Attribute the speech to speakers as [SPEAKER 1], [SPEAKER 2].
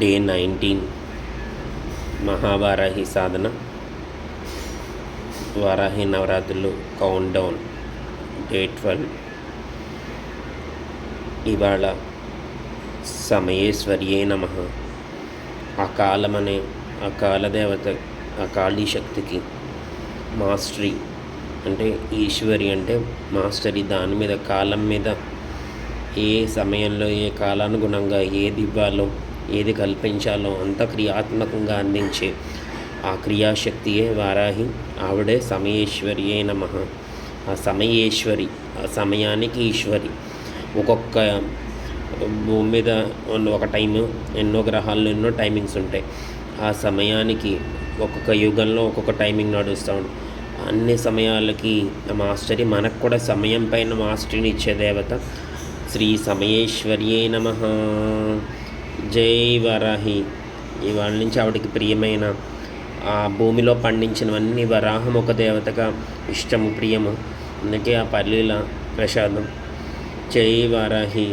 [SPEAKER 1] Day nineteen Mahavarahi సాధన వారాహి నవరాత్రులు count down day twelve ఇవాళ సమయేశ్వర్యే నమ. అకాలమనే అకాల దేవత అకాళీ శక్తికి మాస్టరీ అంటే ఈశ్వరి అంటే మాస్టరీ. దాని మీద కాలం మీద ఏ సమయంలో ఏ కాలానుగుణంగా ఏది ఇవ్వాలో ఏది కల్పించాలో అంత క్రియాత్మకంగా అందించే ఆ క్రియాశక్తియే వారాహి. ఆవిడే సమయేశ్వరియే నమ. ఆ సమయేశ్వరి ఆ సమయానికి ఈశ్వరి. ఒక్కొక్క భూమి మీద ఒక టైము ఎన్నో గ్రహాల్లో ఎన్నో టైమింగ్స్ ఉంటాయి. ఆ సమయానికి ఒక్కొక్క యుగంలో ఒక్కొక్క టైమింగ్ నడుస్తూ ఉంటుంది అన్ని సమయాలకి ఆ మాస్టరీ మనకు కూడా సమయం పైన మాస్టరీని ఇచ్చే దేవత శ్రీ సమయేశ్వర్యే నమ. జై వరాహి ఇవాళ నుంచి ఆవిడకి ప్రియమైన ఆ భూమిలో పండించినవన్నీ వరాహం ఒక దేవతగా ఇష్టము ప్రియము. అందుకే ఆ పల్లీల ప్రసాదం జై వారాహి